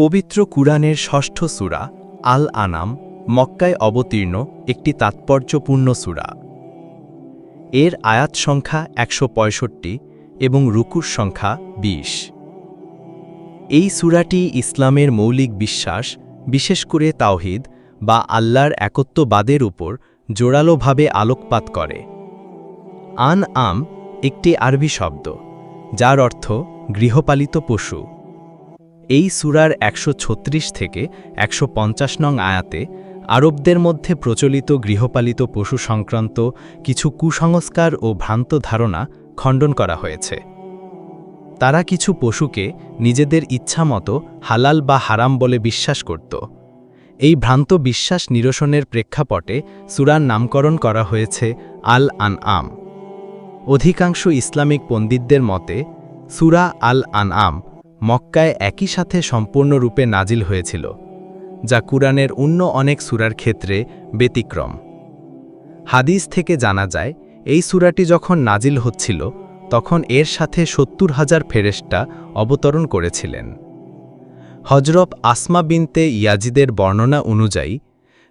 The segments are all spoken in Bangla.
পবিত্র কুরআনের ষষ্ঠ সূরা আল আনাম মক্কায় অবতীর্ণ একটি তাৎপর্যপূর্ণ সূরা। এর আয়াত সংখ্যা একশো পঁয়ষট্টি এবং রুকুর সংখ্যা ২০ এই সূরাটি ইসলামের মৌলিক বিশ্বাস, বিশেষ করে তাওহিদ বা আল্লাহর একত্ববাদের উপর জোরালোভাবে আলোকপাত করে। আন আম একটি আরবি শব্দ, যার অর্থ গৃহপালিত পশু। এই সুরার একশো ছত্রিশ থেকে একশো পঞ্চাশ নং আয়াতে আরবদের মধ্যে প্রচলিত গৃহপালিত পশু সংক্রান্ত কিছু কুসংস্কার ও ভ্রান্ত ধারণা খণ্ডন করা হয়েছে। তারা কিছু পশুকে নিজেদের ইচ্ছামতো হালাল বা হারাম বলে বিশ্বাস করত। এই ভ্রান্ত বিশ্বাস নিরসনের প্রেক্ষাপটে সুরার নামকরণ করা হয়েছে আল আন আম অধিকাংশ ইসলামিক পণ্ডিতদের মতে, সুরা আল আন আম মক্কায় একই সাথে সম্পূর্ণরূপে নাজিল হয়েছিল, যা কুরআনের অন্য অনেক সুরার ক্ষেত্রে ব্যতিক্রম। হাদিস থেকে জানা যায়, এই সুরাটি যখন নাজিল হচ্ছিল, তখন এর সাথে সত্তর হাজার ফেরেস্টা অবতরণ করেছিলেন। হজরব আসমা বিনতে ইয়াজিদের বর্ণনা অনুযায়ী,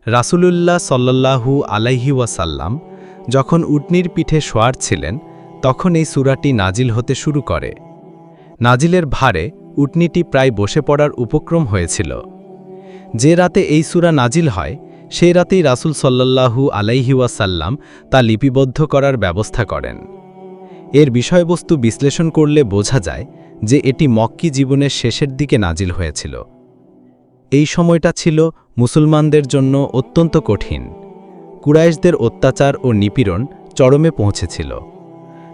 রাসূলুল্লাহ সল্লাল্লাহু আলাইহি ওয়াসাল্লাম যখন উটনির পিঠে শোয়ার ছিলেন, তখন এই সুরাটি নাজিল হতে শুরু করে। নাজিলের ভারে উটনিটি প্রায় বসে পড়ার উপক্রম হয়েছিল। যে রাতে এই সুরা নাজিল হয় সেই রাতেই রাসুল সল্লাল্লাহু আলাইহি ওয়াসাল্লাম তা লিপিবদ্ধ করার ব্যবস্থা করেন। এর বিষয়বস্তু বিশ্লেষণ করলে বোঝা যায় যে এটি মক্কি জীবনের শেষের দিকে নাজিল হয়েছিল। এই সময়টা ছিল মুসলমানদের জন্য অত্যন্ত কঠিন। কুরাইশদের অত্যাচার ও নিপীড়ন চরমে পৌঁছেছিল।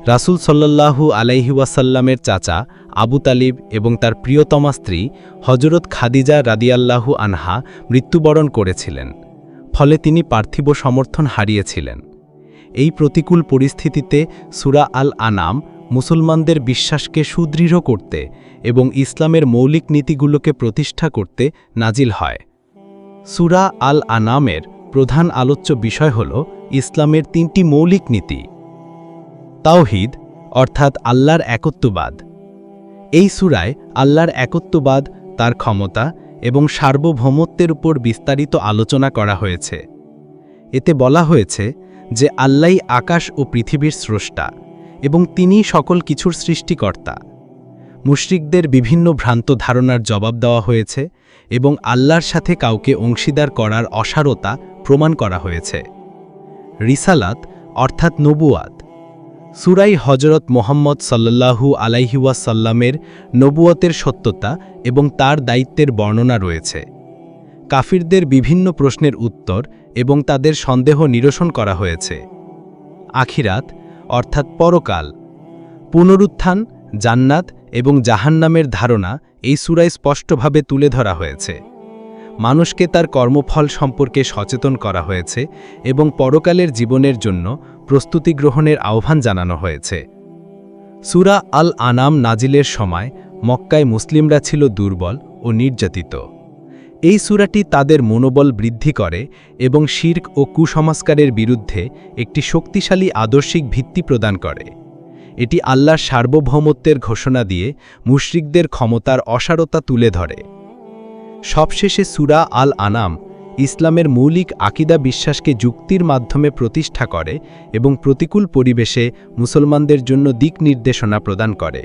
রাসুল সল্লাল্লাহু আলাইহি ওয়াসাল্লামের চাচা আবু তালিব এবং তার প্রিয়তমা স্ত্রী হজরত খাদিজা রাদিয়াল্লাহু আনহা মৃত্যুবরণ করেছিলেন, ফলে তিনি পার্থিব সমর্থন হারিয়েছিলেন। এই প্রতিকূল পরিস্থিতিতে সুরা আল আনাম মুসলমানদের বিশ্বাসকে সুদৃঢ় করতে এবং ইসলামের মৌলিক নীতিগুলোকে প্রতিষ্ঠা করতে নাজিল হয়। সুরা আল আনামের প্রধান আলোচ্য বিষয় হল ইসলামের তিনটি মৌলিক নীতি। তাওহিদ অর্থাৎ আল্লাহর একত্ববাদ। এই সুরায় আল্লাহর একত্ববাদ, তার ক্ষমতা এবং সার্বভৌমত্বের উপর বিস্তারিত আলোচনা করা হয়েছে। এতে বলা হয়েছে যে আল্লাই আকাশ ও পৃথিবীর স্রষ্টা এবং তিনি সকল কিছুর সৃষ্টিকর্তা। মুশরিকদের বিভিন্ন ভ্রান্ত ধারণার জবাব দেওয়া হয়েছে এবং আল্লাহর সাথে কাউকে অংশীদার করার অসারতা প্রমাণ করা হয়েছে। রিসালাত অর্থাৎ নবুয়াত সুরাই হজরত মোহাম্মদ সাল্লাল্লাহু আলাইহিওয়াসাল্লামের নবুয়তের সত্যতা এবং তার দায়িত্বের বর্ণনা রয়েছে। কাফিরদের বিভিন্ন প্রশ্নের উত্তর এবং তাদের সন্দেহ নিরসন করা হয়েছে। আখিরাত, অর্থাৎ পরকাল, পুনরুত্থান, জান্নাত এবং জাহান্নামের ধারণা এই সুরায় স্পষ্টভাবে তুলে ধরা হয়েছে। মানুষকে তার কর্মফল সম্পর্কে সচেতন করা হয়েছে এবং পরকালের জীবনের জন্য প্রস্তুতি গ্রহণের আহ্বান জানানো হয়েছে। সুরা আল আনাম নাজিলের সময় মক্কায় মুসলিমরা ছিল দুর্বল ও নির্যাতিত। এই সুরাটি তাদের মনোবল বৃদ্ধি করে এবং শির্ক ও কুসংস্কারের বিরুদ্ধে একটি শক্তিশালী আদর্শিক ভিত্তি প্রদান করে। এটি আল্লাহর সার্বভৌমত্বের ঘোষণা দিয়ে মুশরিকদের ক্ষমতার অসারতা তুলে ধরে। সবশেষে সুরা আল আনাম ইসলামের মৌলিক আকিদা বিশ্বাসকে যুক্তির মাধ্যমে প্রতিষ্ঠা করে এবং প্রতিকূল পরিবেশে মুসলমানদের জন্য দিক নির্দেশনা প্রদান করে।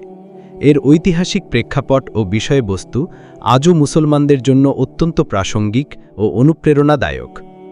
এর ঐতিহাসিক প্রেক্ষাপট ও বিষয়বস্তু আজও মুসলমানদের জন্য অত্যন্ত প্রাসঙ্গিক ও অনুপ্রেরণাদায়ক।